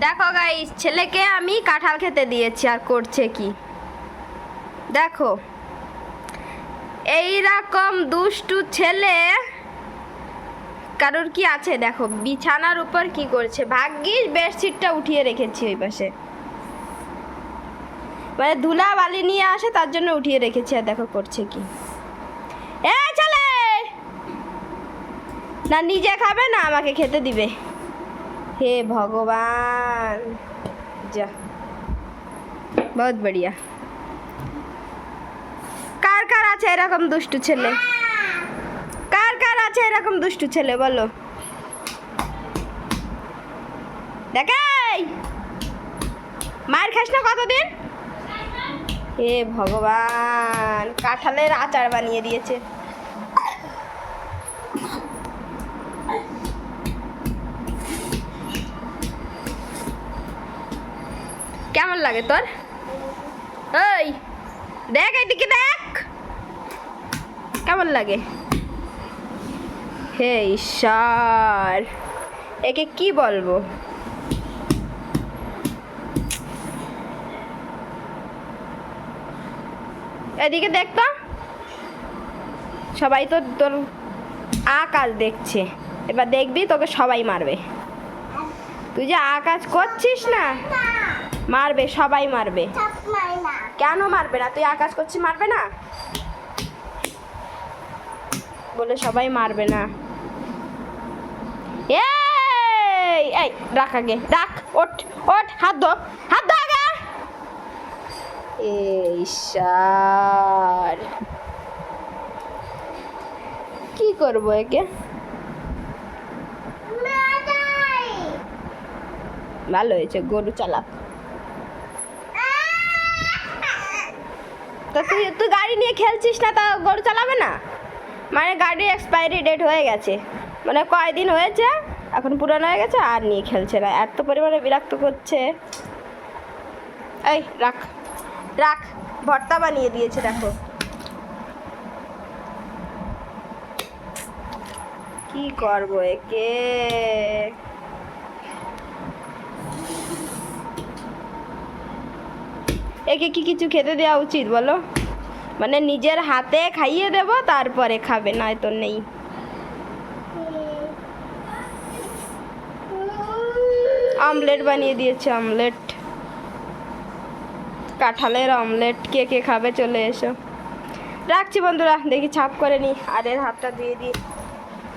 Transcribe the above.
দেখো গাইস ছেলেকে আমি কাঁঠাল খেতে দিয়েছি, আর করছে কি? দেখো এই রকম দুষ্টু ছেলে কারোর কি আছে? দেখো, বিছানার উপর কি করছে? ভাগ্যিস বেডশিটটা উঠিয়ে রেখেছি ওই পাশে। মানে ধুলা বালি নিয়ে আসে, তার জন্য উঠিয়ে রেখেছি, আর দেখো করছে কি। এ, ছেলে! না, নিজে খাবে না, আমাকে খেতে দিবে। হে ভগবান। যা। বহুত বড়িয়া। কার কার আছে এরকম দুষ্টু ছেলে? কার কার আছে এরকম দুষ্টু ছেলে বলো। দেখাই মায়ের খাস না কতদিন? হে ভগবান, কাঁঠালের আচার বানিয়ে দিয়েছে। কেমন লাগে তোর? ওই দেখ এইদিকে দেখ। কেমন লাগে? হে ঈশ্বর, একে কি বলব? এদিকে দেখ তো। সবাই তো তোর আকাশ দেখছে। এবার দেখবি তোকে সবাই মারবে। তুই যে আকাশ করছিস না? মারবে সবাই মারবে। কেন মারবে না? তুই আকাশ করছিস মারবে না? বলে সবাই মারবে না। এই এই রাখ আগে রাখ ওঠ ওঠ হাত ধো হাত ধো আগে। ঈশ্বর। কি করব একে? ভালো হয়েছে গরু চালাক। তা তুই তুই গাড়ি নিয়ে খেলছিস না, তা গরু চালাবে না? মানে গাড়ির এক্সপায়ারি ডেট হয়ে গেছে। মানে কয়দিন হয়েছে? এখন পুরানো হয়ে গেছে, আর নিয়ে খেলছে না। এত পরিমাণে বিরক্ত করছে। এই, রাখ। রাখ, ভর্তা বানিয়ে দিয়েছে, দেখো। কি করব একে? একে কি কিছু খেতে দেওয়া উচিত বলো? মানে নিজের হাতে খাইয়ে দেব, তারপরে খাবে নয়তো নেই। আমলেট বানিয়ে দিয়েছে আমলেট কাঁঠালের অমলেট, কে কে খাবে চলে এসো। রাখছি বন্ধুরা, দেখি ছাপ করে নি, আর এর হাতটা দিয়ে দিই।